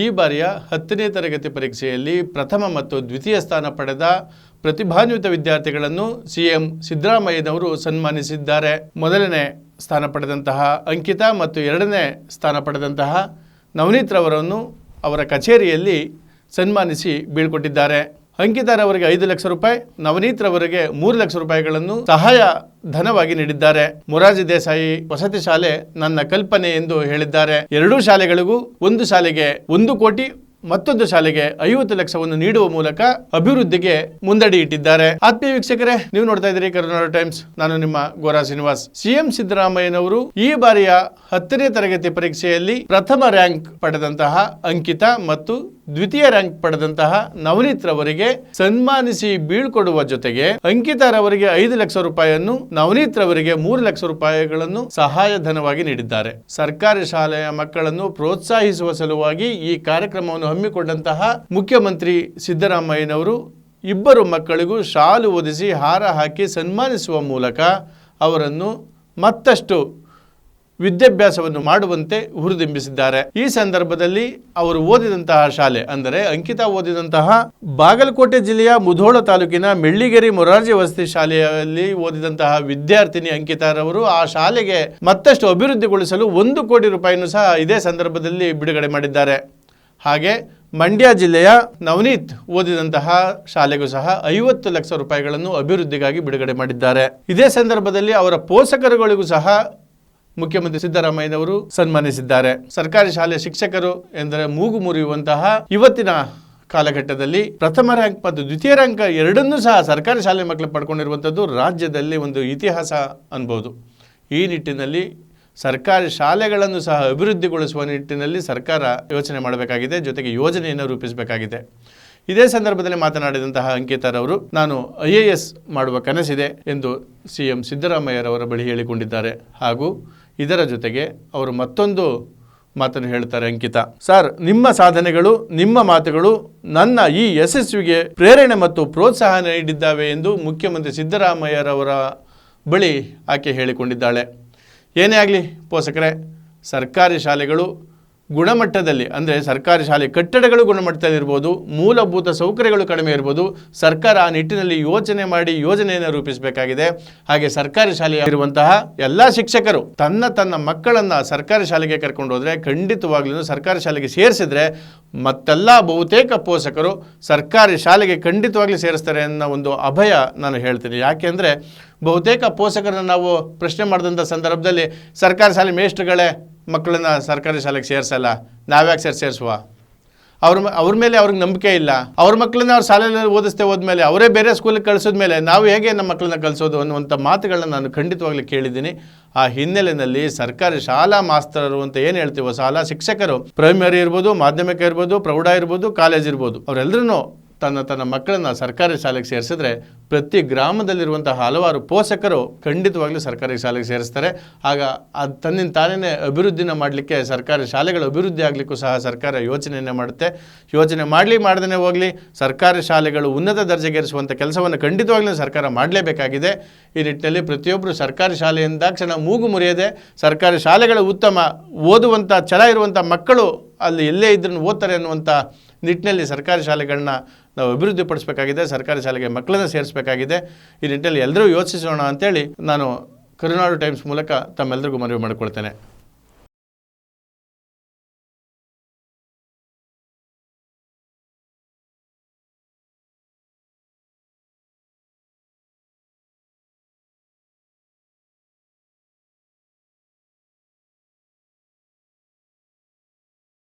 ಈ ಬಾರಿಯ ಹತ್ತನೇ ತರಗತಿ ಪರೀಕ್ಷೆಯಲ್ಲಿ ಪ್ರಥಮ ಮತ್ತು ದ್ವಿತೀಯ ಸ್ಥಾನ ಪಡೆದ ಪ್ರತಿಭಾನ್ವಿತ ವಿದ್ಯಾರ್ಥಿಗಳನ್ನು ಸಿಎಂ ಸಿದ್ದರಾಮಯ್ಯನವರು ಸನ್ಮಾನಿಸಿದ್ದಾರೆ. ಮೊದಲನೇ ಸ್ಥಾನ ಪಡೆದಂತಹ ಅಂಕಿತಾ ಮತ್ತು ಎರಡನೇ ಸ್ಥಾನ ಪಡೆದಂತಹ ನವನೀತ್ ರವರನ್ನು ಅವರ ಕಚೇರಿಯಲ್ಲಿ ಸನ್ಮಾನಿಸಿ ಬೀಳ್ಕೊಟ್ಟಿದ್ದಾರೆ. ಅಂಕಿತಾರವರಿಗೆ ಐದು ಲಕ್ಷ ರೂಪಾಯಿ ನವನೀತ್ ರವರಿಗೆ ಮೂರು ಲಕ್ಷ ರೂಪಾಯಿಗಳನ್ನು ಸಹಾಯ ಧನವಾಗಿ ನೀಡಿದ್ದಾರೆ. ಮೊರಾರ್ಜಿ ದೇಸಾಯಿ ವಸತಿ ಶಾಲೆ ನನ್ನ ಕಲ್ಪನೆ ಎಂದು ಹೇಳಿದ್ದಾರೆ. ಎರಡೂ ಶಾಲೆಗಳಿಗೂ ಒಂದು ಶಾಲೆಗೆ ಒಂದು ಕೋಟಿ, ಮತ್ತೊಂದು ಶಾಲೆಗೆ ಐವತ್ತು ಲಕ್ಷವನ್ನು ನೀಡುವ ಮೂಲಕ ಅಭಿವೃದ್ಧಿಗೆ ಮುಂದಡಿ ಇಟ್ಟಿದ್ದಾರೆ. ಆತ್ಮೀಯ ವೀಕ್ಷಕರೇ, ನೀವು ನೋಡ್ತಾ ಇದ್ದೀರಿ ಕರ್ನಾಟಕ ಟೈಮ್ಸ್. ನಾನು ನಿಮ್ಮ ಗೋರಾ ಶ್ರೀನಿವಾಸ್. ಸಿಎಂ ಸಿದ್ದರಾಮಯ್ಯನವರು ಈ ಬಾರಿಯ ಹತ್ತನೇ ತರಗತಿ ಪರೀಕ್ಷೆಯಲ್ಲಿ ಪ್ರಥಮ ರ್ಯಾಂಕ್ ಪಡೆದಂತಹ ಅಂಕಿತಾ ಮತ್ತು ದ್ವಿತೀಯ ರ್ಯಾಂಕ್ ಪಡೆದಂತಹ ನವನೀತ್ ರವರಿಗೆ ಸನ್ಮಾನಿಸಿ ಬೀಳ್ಕೊಡುವ ಜೊತೆಗೆ ಅಂಕಿತಾರವರಿಗೆ ಐದು ಲಕ್ಷ ರೂಪಾಯಿಯನ್ನು, ನವನೀತ್ ರವರಿಗೆ ಮೂರು ಲಕ್ಷ ರೂಪಾಯಿಗಳನ್ನು ಸಹಾಯ ಧನವಾಗಿ ನೀಡಿದ್ದಾರೆ. ಸರ್ಕಾರಿ ಶಾಲೆಯ ಮಕ್ಕಳನ್ನು ಪ್ರೋತ್ಸಾಹಿಸುವ ಸಲುವಾಗಿ ಈ ಕಾರ್ಯಕ್ರಮವನ್ನು ಹಮ್ಮಿಕೊಂಡಂತಹ ಮುಖ್ಯಮಂತ್ರಿ ಸಿದ್ದರಾಮಯ್ಯನವರು ಇಬ್ಬರು ಮಕ್ಕಳಿಗೂ ಶಾಲು ಒದಿಸಿ ಹಾರ ಹಾಕಿ ಸನ್ಮಾನಿಸುವ ಮೂಲಕ ಅವರನ್ನು ಮತ್ತಷ್ಟು ವಿದ್ಯಾಭ್ಯಾಸವನ್ನು ಮಾಡುವಂತೆ ಹುರಿದುಂಬಿಸಿದ್ದಾರೆ. ಈ ಸಂದರ್ಭದಲ್ಲಿ ಅವರು ಓದಿದಂತಹ ಶಾಲೆ ಅಂದರೆ ಅಂಕಿತಾ ಓದಿದಂತಹ ಬಾಗಲಕೋಟೆ ಜಿಲ್ಲೆಯ ಮುಧೋಳ ತಾಲೂಕಿನ ಮೆಳ್ಳಿಗೆರೆ ಮೊರಾರ್ಜಿ ವಸತಿ ಶಾಲೆಯಲ್ಲಿ ಓದಿದಂತಹ ವಿದ್ಯಾರ್ಥಿನಿ ಅಂಕಿತಾರವರು ಆ ಶಾಲೆಗೆ ಮತ್ತಷ್ಟು ಅಭಿವೃದ್ಧಿಗೊಳಿಸಲು ಒಂದು ಕೋಟಿ ರೂಪಾಯಿಯನ್ನು ಸಹ ಇದೇ ಸಂದರ್ಭದಲ್ಲಿ ಬಿಡುಗಡೆ ಮಾಡಿದ್ದಾರೆ. ಹಾಗೆ ಮಂಡ್ಯ ಜಿಲ್ಲೆಯ ನವನೀತ್ ಓದಿದಂತಹ ಶಾಲೆಗೂ ಸಹ ಐವತ್ತು ಲಕ್ಷ ರೂಪಾಯಿಗಳನ್ನು ಅಭಿವೃದ್ಧಿಗಾಗಿ ಬಿಡುಗಡೆ ಮಾಡಿದ್ದಾರೆ. ಇದೇ ಸಂದರ್ಭದಲ್ಲಿ ಅವರ ಪೋಷಕರುಗಳಿಗೂ ಸಹ ಮುಖ್ಯಮಂತ್ರಿ ಸಿದ್ದರಾಮಯ್ಯನವರು ಸನ್ಮಾನಿಸಿದ್ದಾರೆ. ಸರ್ಕಾರಿ ಶಾಲೆ ಶಿಕ್ಷಕರು ಎಂದರೆ ಮೂಗು ಮುರಿಯುವಂತಹ ಇವತ್ತಿನ ಕಾಲಘಟ್ಟದಲ್ಲಿ ಪ್ರಥಮ ರ್ಯಾಂಕ್ ಮತ್ತು ದ್ವಿತೀಯ ರ್ಯಾಂಕ್ ಎರಡನ್ನೂ ಸಹ ಸರ್ಕಾರಿ ಶಾಲೆ ಮಕ್ಕಳು ಪಡ್ಕೊಂಡಿರುವಂಥದ್ದು ರಾಜ್ಯದಲ್ಲಿ ಒಂದು ಇತಿಹಾಸ ಅನ್ಬೋದು. ಈ ನಿಟ್ಟಿನಲ್ಲಿ ಸರ್ಕಾರಿ ಶಾಲೆಗಳನ್ನು ಸಹ ಅಭಿವೃದ್ಧಿಗೊಳಿಸುವ ನಿಟ್ಟಿನಲ್ಲಿ ಸರ್ಕಾರ ಯೋಚನೆ ಮಾಡಬೇಕಾಗಿದೆ, ಜೊತೆಗೆ ಯೋಜನೆಯನ್ನು ರೂಪಿಸಬೇಕಾಗಿದೆ. ಇದೇ ಸಂದರ್ಭದಲ್ಲಿ ಮಾತನಾಡಿದಂತಹ ಅಂಕಿತಾರವರು ನಾನು ಐ ಎ ಎಸ್ ಮಾಡುವ ಕನಸಿದೆ ಎಂದು ಸಿ ಎಂ ಸಿದ್ದರಾಮಯ್ಯರವರ ಬಳಿ ಹೇಳಿಕೊಂಡಿದ್ದಾರೆ. ಹಾಗೂ ಇದರ ಜೊತೆಗೆ ಅವರು ಮತ್ತೊಂದು ಮಾತನ್ನು ಹೇಳ್ತಾರೆ ಅಂಕಿತಾ. ಸರ್, ನಿಮ್ಮ ಸಾಧನೆಗಳು, ನಿಮ್ಮ ಮಾತುಗಳು ನನ್ನ ಈ ಯಶಸ್ವಿಗೆ ಪ್ರೇರಣೆ ಮತ್ತು ಪ್ರೋತ್ಸಾಹ ನೀಡಿದ್ದಾವೆ ಎಂದು ಮುಖ್ಯಮಂತ್ರಿ ಸಿದ್ದರಾಮಯ್ಯರವರ ಬಳಿ ಆಕೆ ಹೇಳಿಕೊಂಡಿದ್ದಾಳೆ. ಏನೇ ಆಗಲಿ ಪೋಷಕರೇ, ಸರ್ಕಾರಿ ಶಾಲೆಗಳು ಗುಣಮಟ್ಟದಲ್ಲಿ, ಅಂದರೆ ಸರ್ಕಾರಿ ಶಾಲೆ ಕಟ್ಟಡಗಳು ಗುಣಮಟ್ಟದಲ್ಲಿರ್ಬೋದು, ಮೂಲಭೂತ ಸೌಕರ್ಯಗಳು ಕಡಿಮೆ ಇರ್ಬೋದು, ಸರ್ಕಾರ ಆ ನಿಟ್ಟಿನಲ್ಲಿ ಯೋಚನೆ ಮಾಡಿ ಯೋಜನೆಯನ್ನು ರೂಪಿಸಬೇಕಾಗಿದೆ. ಹಾಗೆ ಸರ್ಕಾರಿ ಶಾಲೆಯಲ್ಲಿರುವಂತಹ ಎಲ್ಲ ಶಿಕ್ಷಕರು ತನ್ನ ತನ್ನ ಮಕ್ಕಳನ್ನು ಸರ್ಕಾರಿ ಶಾಲೆಗೆ ಕರ್ಕೊಂಡು ಹೋದರೆ, ಖಂಡಿತವಾಗ್ಲೂ ಸರ್ಕಾರಿ ಶಾಲೆಗೆ ಸೇರಿಸಿದ್ರೆ ಮತ್ತೆಲ್ಲ ಬಹುತೇಕ ಪೋಷಕರು ಸರ್ಕಾರಿ ಶಾಲೆಗೆ ಖಂಡಿತವಾಗ್ಲೂ ಸೇರಿಸ್ತಾರೆ ಅನ್ನೋ ಒಂದು ಅಭಯ ನಾನು ಹೇಳ್ತೀನಿ. ಯಾಕೆಂದರೆ ಬಹುತೇಕ ಪೋಷಕರನ್ನು ನಾವು ಪ್ರಶ್ನೆ ಮಾಡಿದಂಥ ಸಂದರ್ಭದಲ್ಲಿ ಸರ್ಕಾರಿ ಶಾಲೆ ಮೇಷ್ಟ್ರುಗಳೇ ಮಕ್ಕಳನ್ನ ಸರ್ಕಾರಿ ಶಾಲೆಗೆ ಸೇರಿಸಲ್ಲ, ನಾವ್ಯಾಕೆ ಸೇರಿ, ಸೇರಿಸುವ? ಅವ್ರ ಅವ್ರ ಮೇಲೆ ಅವ್ರಿಗೆ ನಂಬಿಕೆ ಇಲ್ಲ. ಅವ್ರ ಮಕ್ಕಳನ್ನ ಅವ್ರ ಶಾಲೆಯಲ್ಲಿ ಓದಿಸ್ತೇ ಹೋದ್ಮೇಲೆ ಅವರೇ ಬೇರೆ ಸ್ಕೂಲಿಗೆ ಕಳಿಸಿದ್ಮೇಲೆ ನಾವು ಹೇಗೆ ನಮ್ಮ ಮಕ್ಕಳನ್ನ ಕಳಿಸೋದು ಅನ್ನುವಂಥ ಮಾತುಗಳನ್ನ ನಾನು ಖಂಡಿತವಾಗ್ಲಿ ಕೇಳಿದ್ದೀನಿ. ಆ ಹಿನ್ನೆಲೆಯಲ್ಲಿ ಸರ್ಕಾರಿ ಶಾಲಾ ಮಾಸ್ತರರು ಅಂತ ಏನು ಹೇಳ್ತೀವೋ ಶಾಲಾ ಶಿಕ್ಷಕರು ಪ್ರೈಮರಿ ಇರ್ಬೋದು, ಮಾಧ್ಯಮಿಕ ಇರ್ಬೋದು, ಪ್ರೌಢ ಇರ್ಬೋದು ಕಾಲೇಜ್ ಇರ್ಬೋದು ಅವರೆಲ್ಲರೂ ತನ್ನ ತನ್ನ ಮಕ್ಕಳನ್ನು ಸರ್ಕಾರಿ ಶಾಲೆಗೆ ಸೇರಿಸಿದ್ರೆ ಪ್ರತಿ ಗ್ರಾಮದಲ್ಲಿರುವಂತಹ ಹಲವಾರು ಪೋಷಕರು ಖಂಡಿತವಾಗ್ಲೂ ಸರ್ಕಾರಿ ಶಾಲೆಗೆ ಸೇರಿಸ್ತಾರೆ. ಆಗ ಅದು ತನ್ನಿಂದ ತಾನೇ ಅಭಿವೃದ್ಧಿನ ಮಾಡಲಿಕ್ಕೆ ಸರ್ಕಾರಿ ಶಾಲೆಗಳು ಅಭಿವೃದ್ಧಿ ಆಗಲಿಕ್ಕೂ ಸಹ ಸರ್ಕಾರ ಯೋಚನೆಯನ್ನು ಮಾಡುತ್ತೆ. ಯೋಚನೆ ಮಾಡಲಿ ಮಾಡದೇ ಹೋಗಲಿ, ಸರ್ಕಾರಿ ಶಾಲೆಗಳು ಉನ್ನತ ದರ್ಜೆಗೇರಿಸುವಂಥ ಕೆಲಸವನ್ನು ಖಂಡಿತವಾಗ್ಲೂ ಸರ್ಕಾರ ಮಾಡಲೇಬೇಕಾಗಿದೆ. ಈ ನಿಟ್ಟಿನಲ್ಲಿ ಪ್ರತಿಯೊಬ್ಬರು ಸರ್ಕಾರಿ ಶಾಲೆಯಿಂದ ಮೂಗು ಮುರಿಯದೆ, ಸರ್ಕಾರಿ ಶಾಲೆಗಳ ಉತ್ತಮ ಓದುವಂಥ ಛಲ ಇರುವಂಥ ಮಕ್ಕಳು ಅಲ್ಲಿ ಎಲ್ಲೇ ಇದ್ರೂ ಓದ್ತಾರೆ ಅನ್ನುವಂಥ ನಿಟ್ಟಿನಲ್ಲಿ ಸರ್ಕಾರಿ ಶಾಲೆಗಳನ್ನ ನಾವು ಅಭಿವೃದ್ಧಿಪಡಿಸಬೇಕಾಗಿದೆ, ಸರ್ಕಾರಿ ಶಾಲೆಗೆ ಮಕ್ಕಳನ್ನ ಸೇರಿಸಬೇಕಾಗಿದೆ. ಈ ನಿಟ್ಟಿನಲ್ಲಿ ಎಲ್ಲರೂ ಯೋಚಿಸೋಣ ಅಂತೇಳಿ ನಾನು ಕರುನಾಡು ಟೈಮ್ಸ್ ಮೂಲಕ ತಮ್ಮೆಲ್ಲರಿಗೂ ಮನವಿ ಮಾಡಿಕೊಳ್ತೇನೆ.